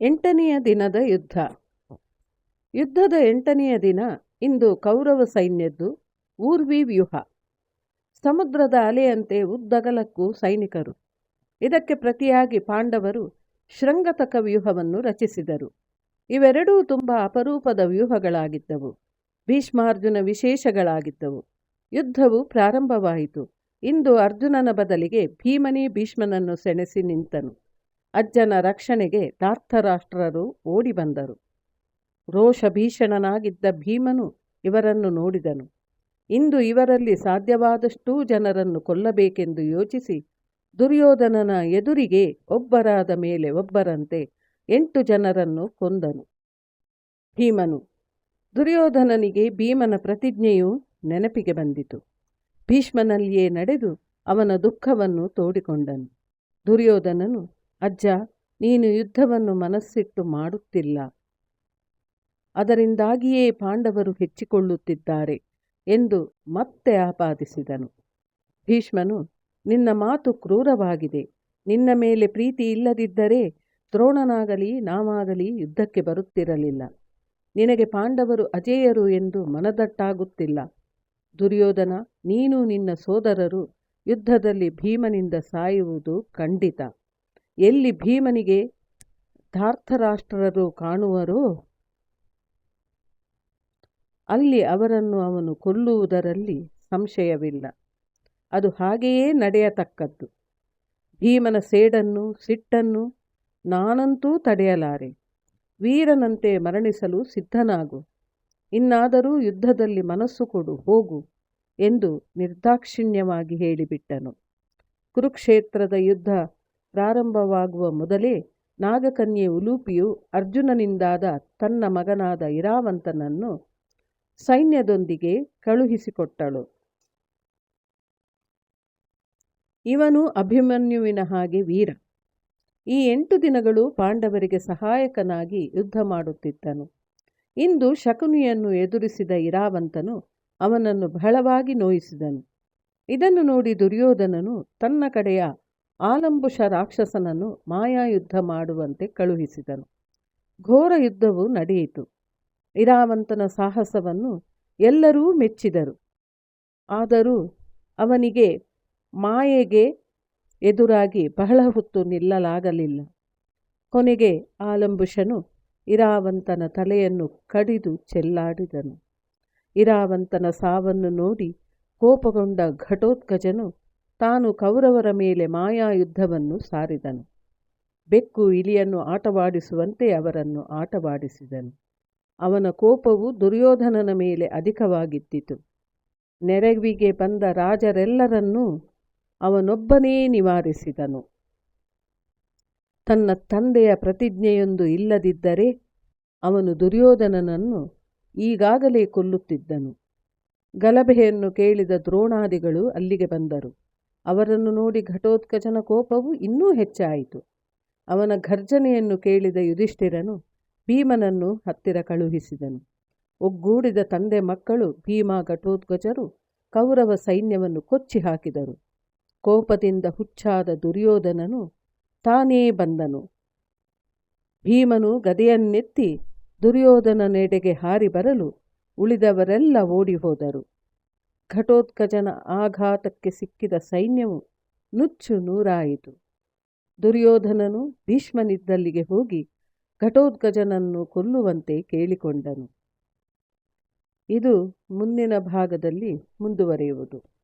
ಎಂಟನೆಯ ದಿನದ ಯುದ್ಧ. ಯುದ್ಧದ ಎಂಟನೆಯ ದಿನ ಇಂದು ಕೌರವ ಸೈನ್ಯದ್ದು ಊರ್ವಿ ವ್ಯೂಹ. ಸಮುದ್ರದ ಅಲೆಯಂತೆ ಉದ್ದಗಲಕ್ಕೂ ಸೈನಿಕರು. ಇದಕ್ಕೆ ಪ್ರತಿಯಾಗಿ ಪಾಂಡವರು ಶೃಂಗತಕ ವ್ಯೂಹವನ್ನು ರಚಿಸಿದರು. ಇವೆರಡೂ ತುಂಬ ಅಪರೂಪದ ವ್ಯೂಹಗಳಾಗಿದ್ದವು. ಭೀಷ್ಮಾರ್ಜುನ ವಿಶೇಷಗಳಾಗಿದ್ದವು. ಯುದ್ಧವು ಪ್ರಾರಂಭವಾಯಿತು. ಇಂದು ಅರ್ಜುನನ ಬದಲಿಗೆ ಭೀಮನೇ ಭೀಷ್ಮನನ್ನು ಸೆಣಸಿ ನಿಂತನು. ಅಜ್ಜನ ರಕ್ಷಣೆಗೆ ಧಾರ್ತರಾಷ್ಟ್ರರು ಓಡಿ ಬಂದರು. ರೋಷಭೀಷಣನಾಗಿದ್ದ ಭೀಮನು ಇವರನ್ನು ನೋಡಿದನು. ಇಂದು ಇವರಲ್ಲಿ ಸಾಧ್ಯವಾದಷ್ಟೂ ಜನರನ್ನು ಕೊಲ್ಲಬೇಕೆಂದು ಯೋಚಿಸಿ ದುರ್ಯೋಧನನ ಎದುರಿಗೆ ಒಬ್ಬರಾದ ಮೇಲೆ ಒಬ್ಬರಂತೆ ಎಂಟು ಜನರನ್ನು ಕೊಂದನು. ಭೀಮನು, ದುರ್ಯೋಧನನಿಗೆ ಭೀಮನ ಪ್ರತಿಜ್ಞೆಯು ನೆನಪಿಗೆ ಬಂದಿತು. ಭೀಷ್ಮನಲ್ಲಿಯೇ ನಡೆದು ಅವನ ದುಃಖವನ್ನು ತೋಡಿಕೊಂಡನು. ದುರ್ಯೋಧನನು ಅಜ್ಜ, ನೀನು ಯುದ್ಧವನ್ನು ಮನಸ್ಸಿಟ್ಟು ಮಾಡುತ್ತಿಲ್ಲ. ಅದರಿಂದಾಗಿಯೇ ಪಾಂಡವರು ಹೆಚ್ಚಿಕೊಳ್ಳುತ್ತಿದ್ದಾರೆ ಎಂದು ಮತ್ತೆ ಆಪಾದಿಸಿದನು. ಭೀಷ್ಮನು, ನಿನ್ನ ಮಾತು ಕ್ರೂರವಾಗಿದೆ. ನಿನ್ನ ಮೇಲೆ ಪ್ರೀತಿ ಇಲ್ಲದಿದ್ದರೆ ದ್ರೋಣನಾಗಲಿ, ನಾವಾಗಲಿ ಯುದ್ಧಕ್ಕೆ ಬರುತ್ತಿರಲಿಲ್ಲ. ನಿನಗೆ ಪಾಂಡವರು ಅಜೇಯರು ಎಂದು ಮನದಟ್ಟಾಗುತ್ತಿಲ್ಲ. ದುರ್ಯೋಧನ, ನೀನು ನಿನ್ನ ಸೋದರರು ಯುದ್ಧದಲ್ಲಿ ಭೀಮನಿಂದ ಸಾಯುವುದು ಖಂಡಿತ. ಎಲ್ಲಿ ಭೀಮನಿಗೆ ಧಾರ್ಥರಾಷ್ಟ್ರರು ಕಾಣುವರೋ, ಅಲ್ಲಿ ಅವರನ್ನು ಅವನು ಕೊಲ್ಲುವುದರಲ್ಲಿ ಸಂಶಯವಿಲ್ಲ. ಅದು ಹಾಗೆಯೇ ನಡೆಯತಕ್ಕದ್ದು. ಭೀಮನ ಸೇಡನ್ನು, ಸಿಟ್ಟನ್ನು ನಾನಂತೂ ತಡೆಯಲಾರೆ. ವೀರನಂತೆ ಮರಣಿಸಲು ಸಿದ್ಧನಾಗು. ಇನ್ನಾದರೂ ಯುದ್ಧದಲ್ಲಿ ಮನಸ್ಸು ಕೊಡು, ಹೋಗು ಎಂದು ನಿರ್ದಾಕ್ಷಿಣ್ಯವಾಗಿ ಹೇಳಿಬಿಟ್ಟನು. ಕುರುಕ್ಷೇತ್ರದ ಯುದ್ಧ ಪ್ರಾರಂಭವಾಗುವ ಮೊದಲೇ ನಾಗಕನ್ಯೆ ಉಲೂಪಿಯು ಅರ್ಜುನನಿಂದಾದ ತನ್ನ ಮಗನಾದ ಇರಾವಂತನನ್ನು ಸೈನ್ಯದೊಂದಿಗೆ ಕಳುಹಿಸಿಕೊಟ್ಟಳು. ಇವನು ಅಭಿಮನ್ಯುವಿನ ಹಾಗೆ ವೀರ. ಈ ಎಂಟು ದಿನಗಳು ಪಾಂಡವರಿಗೆ ಸಹಾಯಕನಾಗಿ ಯುದ್ಧ ಮಾಡುತ್ತಿದ್ದನು. ಇಂದು ಶಕುನಿಯನ್ನು ಎದುರಿಸಿದ ಇರಾವಂತನು ಅವನನ್ನು ಬಹಳವಾಗಿ ನೋಯಿಸಿದನು. ಇದನ್ನು ನೋಡಿ ದುರ್ಯೋಧನನು ತನ್ನ ಕಡೆಯ ಆಲಂಬುಷ ರಾಕ್ಷಸನನ್ನು ಮಾಯಾಯುದ್ಧ ಮಾಡುವಂತೆ ಕಳುಹಿಸಿದನು. ಘೋರ ಯುದ್ಧವು ನಡೆಯಿತು. ಇರಾವಂತನ ಸಾಹಸವನ್ನು ಎಲ್ಲರೂ ಮೆಚ್ಚಿದರು. ಆದರೂ ಅವನಿಗೆ ಮಾಯೆಗೆ ಎದುರಾಗಿ ಬಹಳ ಹೊತ್ತು ನಿಲ್ಲಲಾಗಲಿಲ್ಲ. ಕೊನೆಗೆ ಆಲಂಬುಷನು ಇರಾವಂತನ ತಲೆಯನ್ನು ಕಡಿದು ಚೆಲ್ಲಾಡಿದನು. ಇರಾವಂತನ ಸಾವನ್ನು ನೋಡಿ ಕೋಪಗೊಂಡ ಘಟೋತ್ಕಜನು ತಾನು ಕೌರವರ ಮೇಲೆ ಮಾಯಾಯುದ್ಧವನ್ನು ಸಾರಿದನು. ಬೆಕ್ಕು ಇಲಿಯನ್ನು ಆಟವಾಡಿಸುವಂತೆ ಅವರನ್ನು ಆಟವಾಡಿಸಿದನು. ಅವನ ಕೋಪವು ದುರ್ಯೋಧನನ ಮೇಲೆ ಅಧಿಕವಾಗಿದ್ದಿತು ನೆರವಿಗೆ ಬಂದ ರಾಜರೆಲ್ಲರನ್ನೂ ಅವನೊಬ್ಬನೇ ನಿವಾರಿಸಿದನು. ತನ್ನ ತಂದೆಯ ಪ್ರತಿಜ್ಞೆಯೊಂದು ಇಲ್ಲದಿದ್ದರೆ ಅವನು ದುರ್ಯೋಧನನನ್ನು ಈಗಾಗಲೇ ಕೊಲ್ಲುತ್ತಿದ್ದನು. ಗಲಭೆಯನ್ನು ಕೇಳಿದ ದ್ರೋಣಾದಿಗಳು ಅಲ್ಲಿಗೆ ಬಂದರು. ಅವರನ್ನು ನೋಡಿ ಘಟೋತ್ಕಚನ ಕೋಪವು ಇನ್ನೂ ಹೆಚ್ಚಾಯಿತು. ಅವನ ಘರ್ಜನೆಯನ್ನು ಕೇಳಿದ ಯುಧಿಷ್ಠಿರನು ಭೀಮನನ್ನು ಹತ್ತಿರ ಕಳುಹಿಸಿದನು. ಒಗ್ಗೂಡಿದ ತಂದೆ ಮಕ್ಕಳು ಭೀಮ ಘಟೋತ್ಕಚರು ಕೌರವ ಸೈನ್ಯವನ್ನು ಕೊಚ್ಚಿ ಹಾಕಿದರು ಕೋಪದಿಂದ ಹುಚ್ಚಾದ ದುರ್ಯೋಧನನು ತಾನೇ ಬಂದನು. ಭೀಮನು ಗದೆಯನ್ನೆತ್ತಿ ದುರ್ಯೋಧನನೆಡೆಗೆ ಹಾರಿ ಬರಲು ಉಳಿದವರೆಲ್ಲ ಓಡಿ ಹೋದರು ಘಟೋತ್ಕಜನ ಆಘಾತಕ್ಕೆ ಸಿಕ್ಕಿದ ಸೈನ್ಯವು ನುಚ್ಚು ನೂರಾಯಿತು. ದುರ್ಯೋಧನನು ಭೀಷ್ಮನಿದ್ದಲ್ಲಿಗೆ ಹೋಗಿ ಘಟೋತ್ಕಜನನ್ನು ಕೊಲ್ಲುವಂತೆ ಕೇಳಿಕೊಂಡನು. ಇದು ಮುಂದಿನ ಭಾಗದಲ್ಲಿ ಮುಂದುವರಿಯುವುದು.